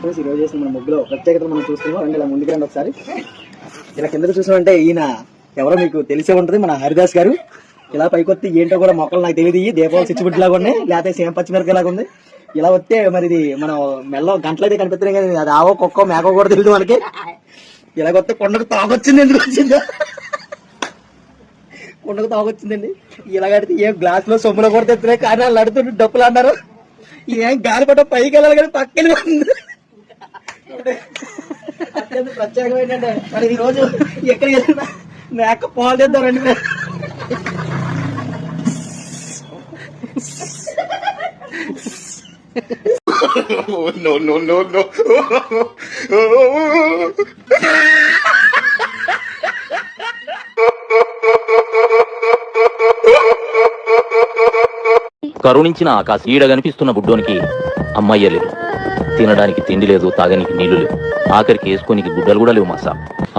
Hi ఈరోజు చేసిన మన ముగ్గులో ప్రత్యేకత మనం చూస్తున్నాం. అంటే ఇలా ముందుకు రండి ఒకసారి. ఇలా కిందకు చూసామంటే ఈయన ఎవరో మీకు తెలిసే ఉంటుంది మన హరిదాస్ గారు. ఇలా పైకొత్తి ఏంటో కూడా మొక్కలు నాకు తెలియదు దీపావళి చిచ్చుబుడ్డి లాగా ఉన్నాయి లేకపోతే సేమ్ పచ్చిమిరపకాయ లాగా ఉంది. ఇలా వస్తే మరి ఇది మనం మెల్ల గంటలు అయితే కనిపిస్తున్నాయి కదా అది ఆవో కుక్కో మేకో కూడా తెలియదు మనకి. ఇలాగొస్తే కొండకు తాగొచ్చింది ఎందుకు వచ్చిందో? కొండకు తాగొచ్చిందండి. ఇలాగడితే ఏం గ్లాస్లో సొమ్ములో కూడా తెస్తున్నాయి కానీ వాళ్ళు అడుతుంటే డప్పులు అన్నారు. ఏం గాలిపట పైకి వెళ్ళాలి కానీ పక్కన అత్యంత ప్రత్యేకం ఏంటంటే మరి ఈ రోజు ఎక్కడికి వెళ్ళినా మేక పాలు తెద్దాం రండి మీరు. no, no, no, no. కరుణించిన ఆకాశం ఈడ కనిపిస్తున్న బుడ్డోనికి అమ్మయ్య లేదు తినడానికి తిండి లేదు తాగనికి నీళ్ళు లేవు. ఆఖరికి వేసుకోనికి గుడ్డలు కూడా లేవు మాసా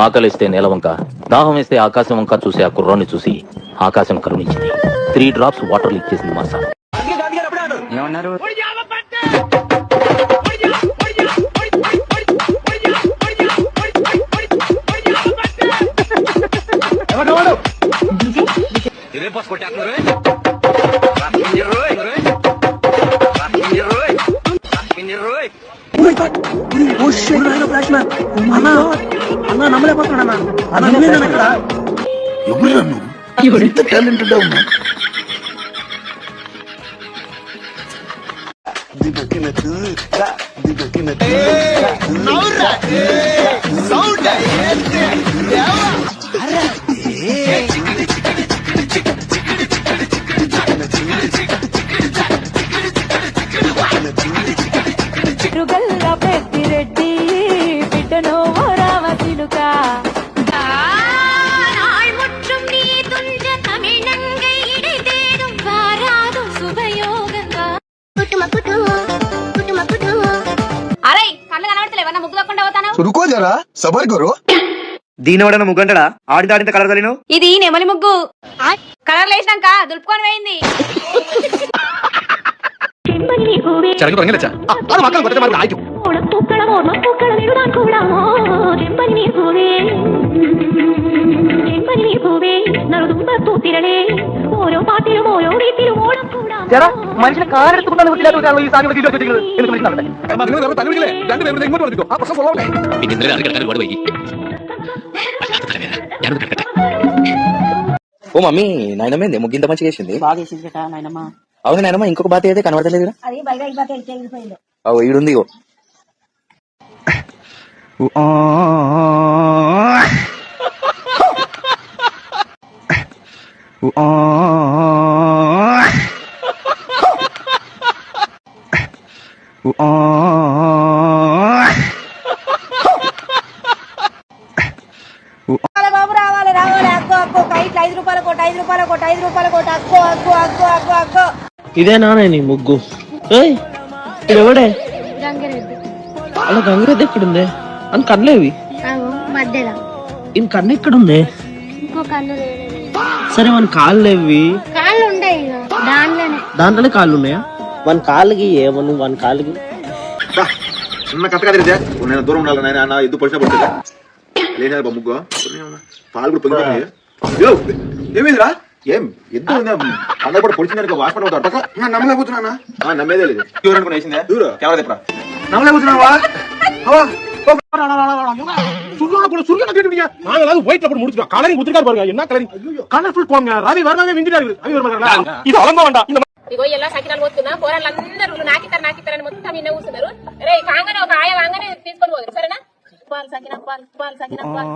ఆకలిస్తే నేల వంక దాహం వేస్తే ఆకాశం వంక చూసి ఆ కుర్రాన్ని చూసి ఆకాశం కరుణించింది. త్రీ డ్రాప్స్ వాటర్ లీక్ చేసింది మాసా ఎవరురా నువ్వు ఎంత టాలెంటెడ్ ఉన్నా తిరుగల్ల అరే కళ్ళు కనబడతలేవా. ముగ్గు తప్పకుండా పోతాను రుకో జరా సబర్ కరో దీని వాడన ముగ్గంటడా ఆడింత ఆడింత కలర్ కలిను ఇది నెమలి ముగ్గు. కలర్ లేసినాక దులుపుకొని పోయింది. പൂവേ ചെമ്പനി നീ പൂവേ നറുതുമ്പ പൂത്തിരളേ ഓരോ പാട്ടിലും ഓരോ വീട്ടിലും ഓണം കൂടാമോ മനുഷ്യനെ കാലെടുത്തുകൊണ്ടാണ് വീട്ടിലായിട്ട് ഈ സാധനം വീഡിയോ വെച്ചിരിക്കുന്നത് എന്ന് മനസ്സിലാവട്ടെ നിങ്ങൾ വേറെ തലവിളിക്കലേ രണ്ടുപേരും ഇങ്ങോട്ട് വന്നിരിക്കും ആ പ്രശ്നം സോളാവേ പിന്നെ ഇന്നലെ രാത്രി കിടക്കാൻ ഒരുപാട് വൈകി വല്ലാത്ത തലവേദന. ഞാനൊന്ന് കിടക്കട്ടെ ఓ మమ్మీ నాయనమే ముగ్గింత మంచిగా వేసింది బాగా వేసింది కదా నాయనమ్మ అవును నాయనమ్మ ఇంకొక బాత అయితే కనబడతలేదు కదా అది బయట అయిపోతే వెళ్ళిపోయింది అవు ఈడుంది బాబు రావాలి రావాలి అక్కో అక్కో ఒక ఐదు ఐదు రూపాయల కోట ఐదు రూపాయల కోట ఐదు రూపాయల కోట అక్కో అక్కో అక్కో అక్కో అక్కో ఇదేనా నీ ముగ్గు. ఏయ్ ఎవడే? అలా గంగిరెద్దు ఎక్కడుంది? అని కన్నులేవి మధ్యలో. కన్ను ఎక్కడుంది? ఇంకో కన్ను సరే మన కాళ్ళు లేవి కాళ్ళు ఉంటాయి దానిలోనే దాంట్లోనే కాళ్ళు ఉన్నాయా మన కాళ్ళకి ఏమను మన కాళ్ళకి చిన్న కథ కదిరితే నేను దూరం ఉండాలి నాయన. అన్న ఎద్దు పొడిచిన పడుతుందా లేదా ముగ్గు పాలు కూడా ఏమైందిరా? ఏం? ఎద్దు అందరూ కూడా పొడిచిన వాసన అవుతాడు నమ్మలేకపోతున్నా నమ్మేదే లేదు. ఎవరు అనుకుని వేసిందే? దూరు కెమెరా తెప్పరా నమ్మలేకపోతున్నావా? கூட சுருங்க கேட்டுவிங்க நாங்க ஏதாவது ஒயிட்ல போட்டு முடிச்சிட்டோம் கலரிங் குத்துக்கார் பாருங்க என்ன கலரிங் கலர்ஃபுல் போங்க ரவி வரவே விஞ்சிடாரு ரவி வர இது அலங்க வேண்டாம் இந்த ఇగో ఎలా సకినాలు పోతున్నా పోరాళ్ళందరూ నాకిస్తారు నాకిస్తారని మొత్తం నిన్న కూర్చున్నారు రే కాగానే ఒక ఆయ వాగానే తీసుకొని పోదు సరేనా పాలు సకిన పాలు పాలు సకిన పాలు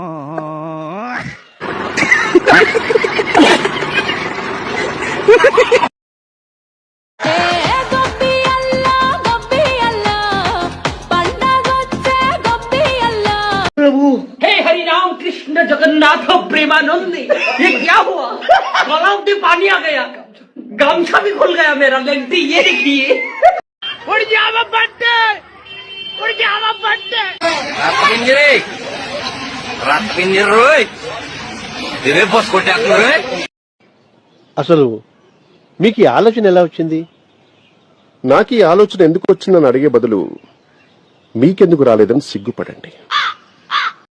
అల్లా हे हरि राम कृष्ण जगन्नाथ प्रेमानंद ये क्या हुआ गलाव में पानी आ गया गमछा भी खुल गया मेरा लेंटी ये देखिए उड़ जावा बट्टे उड़ जावा बट्टे అసలు మీకు ఈ ఆలోచన ఎలా వచ్చింది నాకు ఈ ఆలోచన ఎందుకు వచ్చిందని అడిగే బదులు మీకెందుకు రాలేదని సిగ్గుపడండి